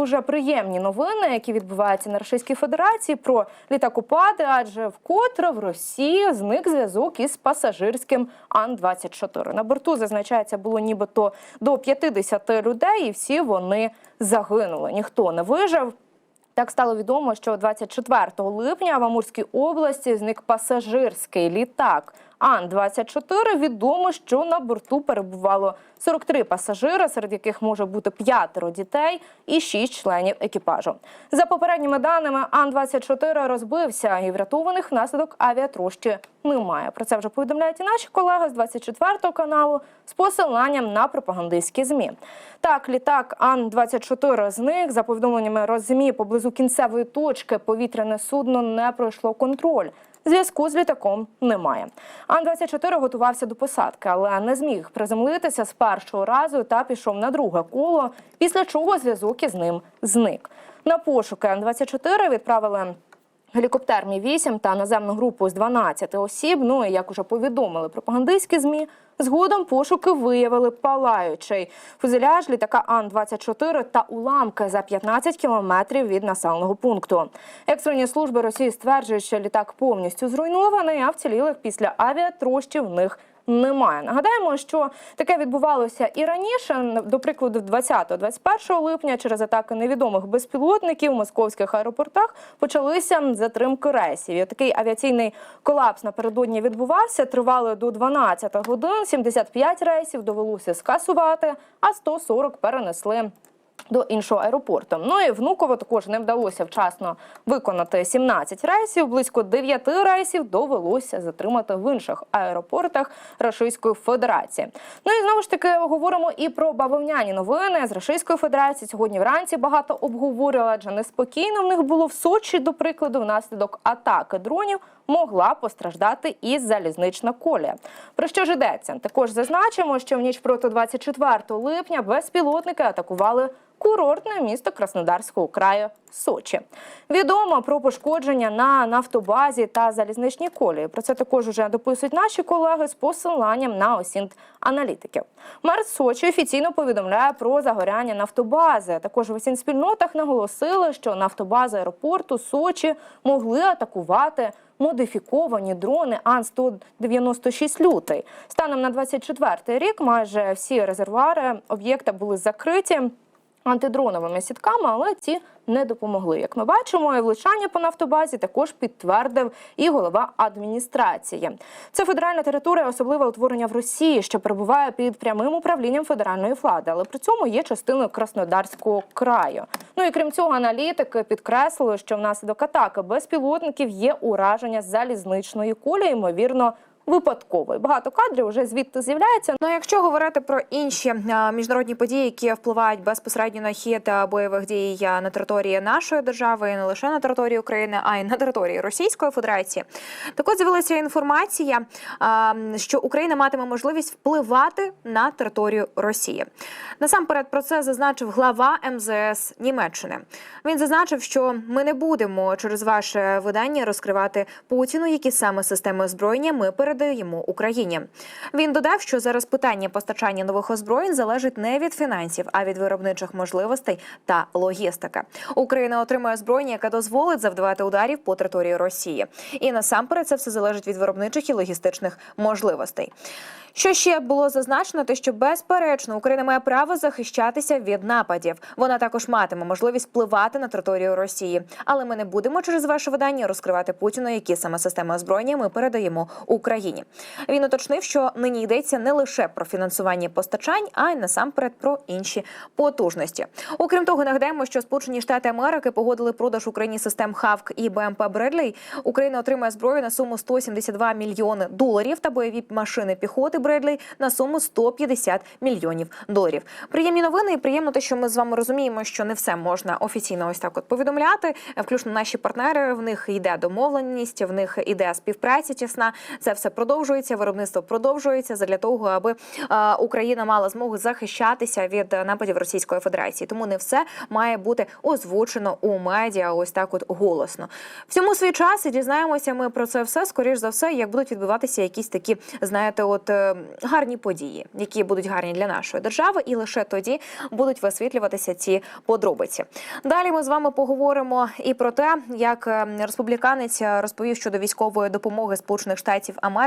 дуже приємні новини, які відбуваються на Російській Федерації про літакопади, адже вкотре в Росії зник зв'язок із пасажирським Ан-24. На борту зазначається було нібито до 50 людей, і всі вони загинули. Ніхто не вижив. Так стало відомо, що 24 липня в Амурській області зник пасажирський літак Ан-24. Відомо, що на борту перебувало 43 пасажира, серед яких може бути п'ятеро дітей і шість членів екіпажу. За попередніми даними, Ан-24 розбився і врятованих внаслідок авіатрощі немає. Про це вже повідомляють і наші колеги з 24 каналу з посиланням на пропагандистські змі. Так, літак Ан-24 зник. За повідомленнями РОЗМІ, поблизу кінцевої точки повітряне судно не пройшло контроль. Зв'язку з літаком немає. Ан-24 готувався до посадки, але не зміг приземлитися з першого разу та пішов на друге коло, після чого зв'язок із ним зник. На пошуки Ан-24 відправили Гелікоптер Мі-8 та наземну групу з 12 осіб. Ну і як уже повідомили пропагандистські змі, згодом пошуки виявили палаючий фузеляж літака Ан-24 та уламки за 15 кілометрів від населеного пункту. Екстрені служби Росії стверджують, що літак повністю зруйнований, а вцілілих після авіатрощів в них немає. Нагадаємо, що таке відбувалося і раніше, до прикладу, 20-21 липня через атаки невідомих безпілотників в московських аеропортах почалися затримки рейсів. І такий авіаційний колапс напередодні відбувався. Тривали до 12 годин. 75 рейсів довелося скасувати, а 140 перенесли до іншого аеропорту. Ну і Внуково також не вдалося вчасно виконати 17 рейсів. Близько 9 рейсів довелося затримати в інших аеропортах Російської Федерації. Ну і знову ж таки говоримо і про бавовняні новини з Російської Федерації. Сьогодні вранці багато обговорювали, адже неспокійно в них було в Сочі, до прикладу, внаслідок атаки дронів. Могла постраждати і залізнична колія. Про що ж йдеться? Також зазначимо, що в ніч проти 24 липня безпілотники атакували курортне місто Краснодарського краю Сочі. Відомо про пошкодження на нафтобазі та залізничній колії. Про це також уже дописують наші колеги з посиланням на осінт аналітиків. Мер Сочі офіційно повідомляє про загоряння нафтобази. Також в осінь спільнотах наголосили, що нафтобази аеропорту Сочі могли атакувати модифіковані дрони Ан-196 лютий. Станом на 24 рік майже всі резервуари об'єкта були закриті. Антидроновими сітками, але ті не допомогли. Як ми бачимо, і влучання по нафтобазі також підтвердив і голова адміністрації. Це федеральна територія, особливе утворення в Росії, що перебуває під прямим управлінням федеральної влади, але при цьому є частиною Краснодарського краю. Ну і крім цього, аналітики підкреслили, що внаслідок атаки безпілотників є ураження залізничної колії, ймовірно. Випадково багато кадрів вже звідти з'являється. Ну, якщо говорити про інші міжнародні події, які впливають безпосередньо на хід бойових дій на території нашої держави, не лише на території України, а й на території Російської Федерації, так от з'явилася інформація, що Україна матиме можливість впливати на територію Росії. Насамперед про це зазначив глава МЗС Німеччини. Він зазначив, що ми не будемо через ваше видання розкривати Путіну, які саме системи озброєння ми передаємо Україні. Він додав, що зараз питання постачання нових озброєнь залежить не від фінансів, а від виробничих можливостей та логістики. Україна отримує озброєння, яке дозволить завдавати ударів по території Росії. І насамперед це все залежить від виробничих і логістичних можливостей. Що ще було зазначено, те, що безперечно Україна має право захищатися від нападів. Вона також матиме можливість впливати на територію Росії, але ми не будемо через ваше видання розкривати Путіну, які саме системи озброєння ми передаємо Україні. Він уточнив, що нині йдеться не лише про фінансування постачань, а й насамперед про інші потужності. Окрім того, нагадаємо, що Сполучені Штати Америки погодили продаж Україні систем ХАВК і БМП Бредлей. Україна отримає зброю на суму 172 мільйони доларів та бойові машини піхоти Бредлей на суму 150 мільйонів доларів. Приємні новини і приємно те, що ми з вами розуміємо, що не все можна офіційно ось так от повідомляти. Включно наші партнери в них йде домовленість, в них іде співпраця тісна. Це все все продовжується, виробництво продовжується для того, аби Україна мала змогу захищатися від нападів Російської Федерації. Тому не все має бути озвучено у медіа. Ось так, от голосно. Всьому свій час і дізнаємося ми про це все скоріш за все, як будуть відбуватися якісь такі, знаєте, от е, гарні події, які будуть гарні для нашої держави, і лише тоді будуть висвітлюватися ці подробиці. Далі ми з вами поговоримо і про те, як е, республіканець розповів щодо військової допомоги Сполучених Штатів Америки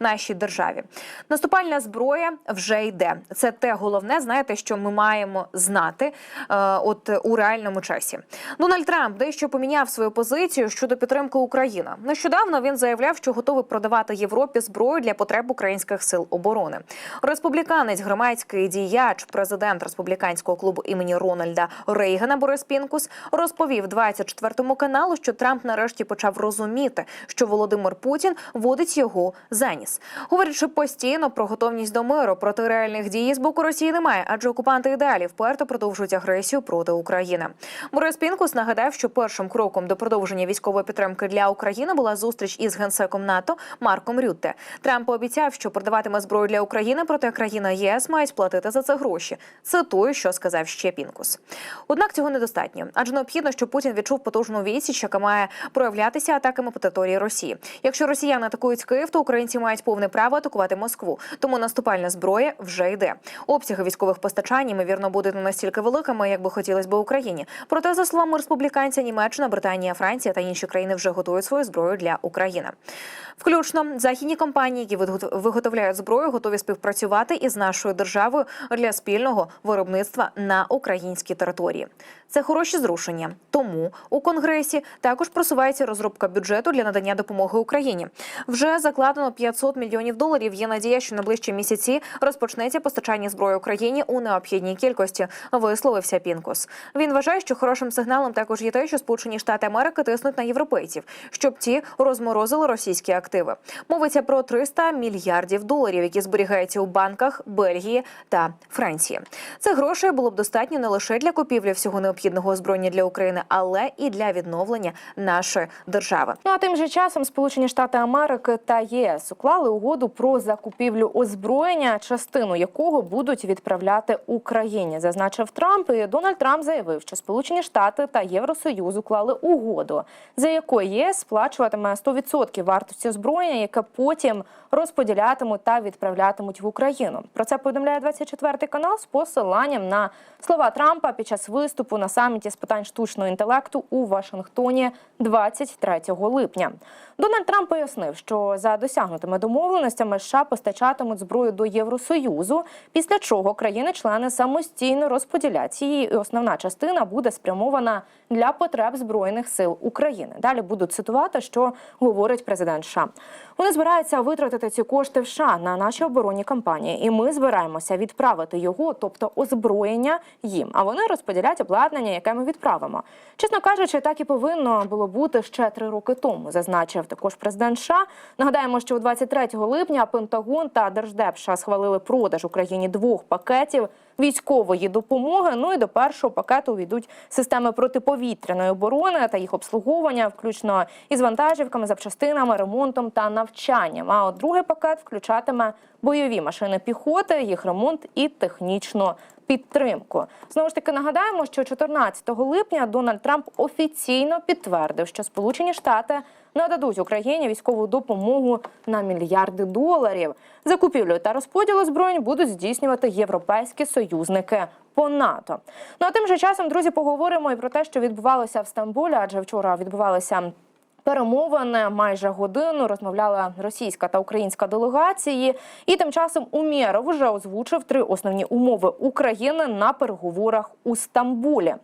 нашій державі. Наступальна зброя вже йде. Це те головне, знаєте, що ми маємо знати е, от у реальному часі. Дональд Трамп дещо поміняв свою позицію щодо підтримки України. Нещодавно він заявляв, що готовий продавати Європі зброю для потреб українських сил оборони. Республіканець, громадський діяч, президент республіканського клубу імені Рональда Рейгана Борис Пінкус розповів 24 каналу, що Трамп нарешті почав розуміти, що Володимир Путін водить його за ніс. Говорячи постійно про готовність до миру, проти реальних дій з боку Росії немає, адже окупанти і далі вперто продовжують агресію проти України. Борис Пінкус нагадав, що першим кроком до продовження військової підтримки для України була зустріч із генсеком НАТО Марком Рютте. Трамп пообіцяв, що продаватиме зброю для України, проте країна ЄС мають платити за це гроші. Цитую, що сказав ще Пінкус. Однак цього недостатньо, адже необхідно, щоб Путін відчув потужну відсіч, яка має проявлятися атаками по території Росії. Якщо росіяни атакують Київ, то українці мають повне право атакувати Москву. Тому наступальна зброя вже йде. Обсяги військових постачань ймовірно будуть не настільки великими, як би хотілося б Україні. Проте, за словами республіканця, Німеччина, Британія, Франція та інші країни вже готують свою зброю для України. Включно західні компанії, які вигот- виготовляють зброю, готові співпрацювати із нашою державою для спільного виробництва на українській території. Це хороші зрушення. Тому у конгресі також просувається розробка бюджету для надання допомоги Україні. Вже закладено 500 мільйонів доларів. Є надія, що на ближчі місяці розпочнеться постачання зброї Україні у необхідній кількості. Висловився Пінкус. Він вважає, що хорошим сигналом також є те, що Сполучені Штати Америки тиснуть на європейців, щоб ті розморозили російські активи. Мовиться про 300 мільярдів доларів, які зберігаються у банках Бельгії та Франції. Це грошей було б достатньо не лише для купівлі всього необхідного озброєння для України, але і для відновлення нашої держави. Ну а тим же часом Сполучені Штати Америки та ЄС уклали угоду про закупівлю озброєння, частину якого будуть відправляти Україні, зазначив Трамп. І Дональд Трамп заявив, що Сполучені Штати та Євросоюз уклали угоду, за якою ЄС сплачуватиме 100% вартості озброєння, яке потім розподілятимуть та відправлятимуть в Україну. Про це повідомляє 24 канал з посиланням на слова Трампа під час виступу на саміті з питань штучного інтелекту у Вашингтоні 23 липня. Дональд Трамп пояснив, що за досягнутими домовленостями США постачатимуть зброю до Євросоюзу, після чого країни-члени самостійно розподілять її, і основна частина буде спрямована для потреб збройних сил України. Далі буду цитувати, що говорить президент США. Вони збираються витратити ці кошти в США на наші оборонні кампанії, і ми збираємося відправити його, тобто озброєння їм. А вони розподілять обладнання, яке ми відправимо. Чесно кажучи, так і повинно було бути ще три роки тому, зазначив також президент США. Нагадаємо, що 23 липня Пентагон та Держдеп США схвалили продаж Україні двох пакетів військової допомоги. Ну і до першого пакету увійдуть системи протиповітряної оборони та їх обслуговування, включно із вантажівками, запчастинами, ремонтом та навчанням. А от другий пакет включатиме бойові машини піхоти, їх ремонт і технічну підтримку. Знову ж таки нагадаємо, що 14 липня Дональд Трамп офіційно підтвердив, що Сполучені Штати нададуть Україні військову допомогу на мільярди доларів. Закупівлю та розподіл озброєнь будуть здійснювати європейські союзники по НАТО. Ну а тим же часом, друзі, поговоримо і про те, що відбувалося в Стамбулі, адже вчора відбувалися. Перемовини майже годину розмовляла російська та українська делегації, і тим часом Умєров вже озвучив три основні умови України на переговорах у Стамбулі.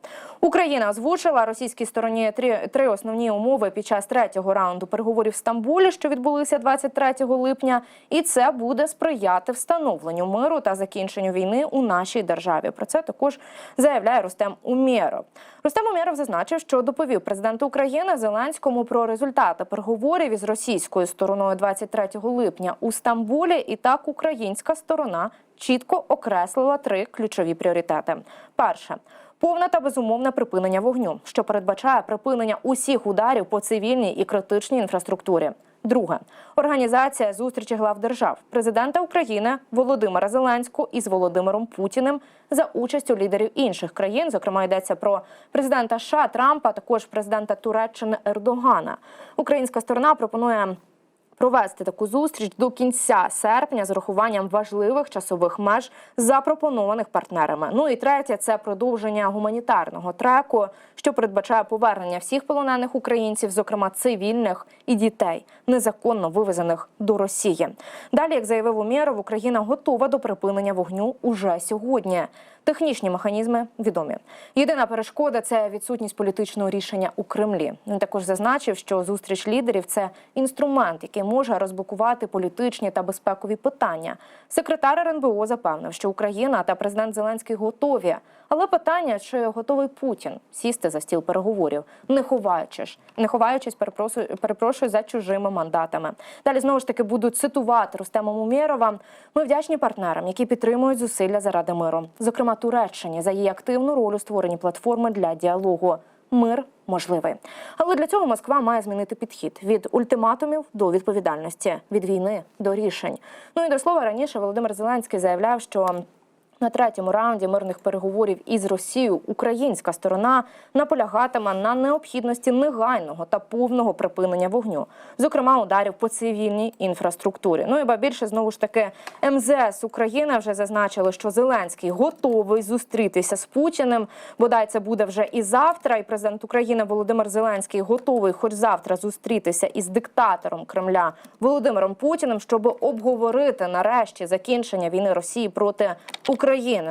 Україна озвучила російській стороні три, три основні умови під час третього раунду переговорів в Стамбулі, що відбулися 23 липня, і це буде сприяти встановленню миру та закінченню війни у нашій державі. Про це також заявляє Рустем Умєров. Рустем Умєров зазначив, що доповів президенту України Зеленському про результати переговорів із російською стороною 23 липня у Стамбулі. І так українська сторона чітко окреслила три ключові пріоритети. Перше. Повне та безумовне припинення вогню, що передбачає припинення усіх ударів по цивільній і критичній інфраструктурі. Друге організація зустрічі глав держав президента України Володимира Зеленського із Володимиром Путіним за участю лідерів інших країн. Зокрема, йдеться про президента США Трампа, також президента Туреччини Ердогана. Українська сторона пропонує провести таку зустріч до кінця серпня з урахуванням важливих часових меж, запропонованих партнерами. Ну і третє це продовження гуманітарного треку, що передбачає повернення всіх полонених українців, зокрема цивільних і дітей, незаконно вивезених до Росії. Далі, як заявив Умєров, Україна готова до припинення вогню уже сьогодні. Технічні механізми відомі. Єдина перешкода це відсутність політичного рішення у Кремлі. Він також зазначив, що зустріч лідерів це інструмент, який може розблокувати політичні та безпекові питання. Секретар РНБО запевнив, що Україна та президент Зеленський готові. Але питання, чи готовий Путін сісти за стіл переговорів, не ховаючись, не ховаючись, перепрошую, перепрошую за чужими мандатами. Далі знову ж таки буду цитувати Рустема Мумєрова. Ми вдячні партнерам, які підтримують зусилля заради миру, зокрема Туреччині, за її активну роль у створенні платформи для діалогу. Мир можливий, але для цього Москва має змінити підхід від ультиматумів до відповідальності, від війни до рішень. Ну і до слова раніше Володимир Зеленський заявляв, що на третьому раунді мирних переговорів із Росією українська сторона наполягатиме на необхідності негайного та повного припинення вогню, зокрема ударів по цивільній інфраструктурі. Ну і ба більше знову ж таки МЗС України вже зазначили, що Зеленський готовий зустрітися з Путіним. Бодай це буде вже і завтра. І президент України Володимир Зеленський готовий, хоч завтра, зустрітися із диктатором Кремля Володимиром Путіним, щоб обговорити нарешті закінчення війни Росії проти України.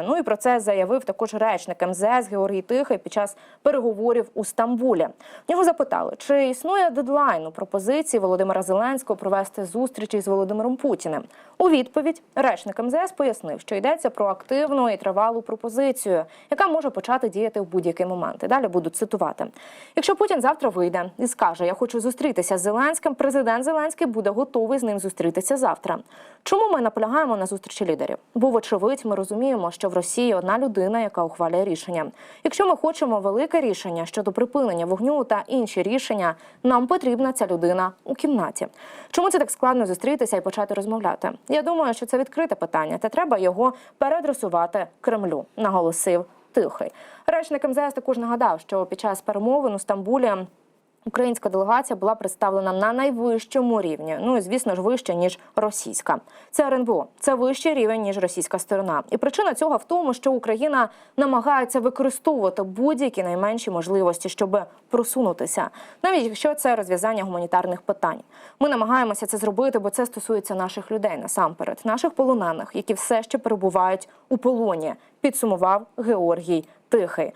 Ну і про це заявив також речник МЗС Георгій Тихий під час переговорів у Стамбулі. В нього запитали, чи існує дедлайн у пропозиції Володимира Зеленського провести зустрічі з Володимиром Путіним. У відповідь речник МЗС пояснив, що йдеться про активну і тривалу пропозицію, яка може почати діяти в будь-який момент. І далі буду цитувати: якщо Путін завтра вийде і скаже, я хочу зустрітися з Зеленським, президент Зеленський буде готовий з ним зустрітися завтра. Чому ми наполягаємо на зустрічі лідерів? Бо, вочевидь, ми розуміємо, що в Росії одна людина, яка ухвалює рішення. Якщо ми хочемо велике рішення щодо припинення вогню та інші рішення, нам потрібна ця людина у кімнаті. Чому це так складно зустрітися і почати розмовляти? Я думаю, що це відкрите питання, та треба його переадресувати Кремлю, наголосив Тихий. Речник МЗС також нагадав, що під час перемовин у Стамбулі. Українська делегація була представлена на найвищому рівні. Ну і звісно ж вище ніж російська. Це РНБО, це вищий рівень ніж російська сторона. І причина цього в тому, що Україна намагається використовувати будь-які найменші можливості, щоб просунутися, навіть якщо це розв'язання гуманітарних питань. Ми намагаємося це зробити, бо це стосується наших людей насамперед, наших полонених, які все ще перебувають у полоні. Підсумував Георгій Тихий.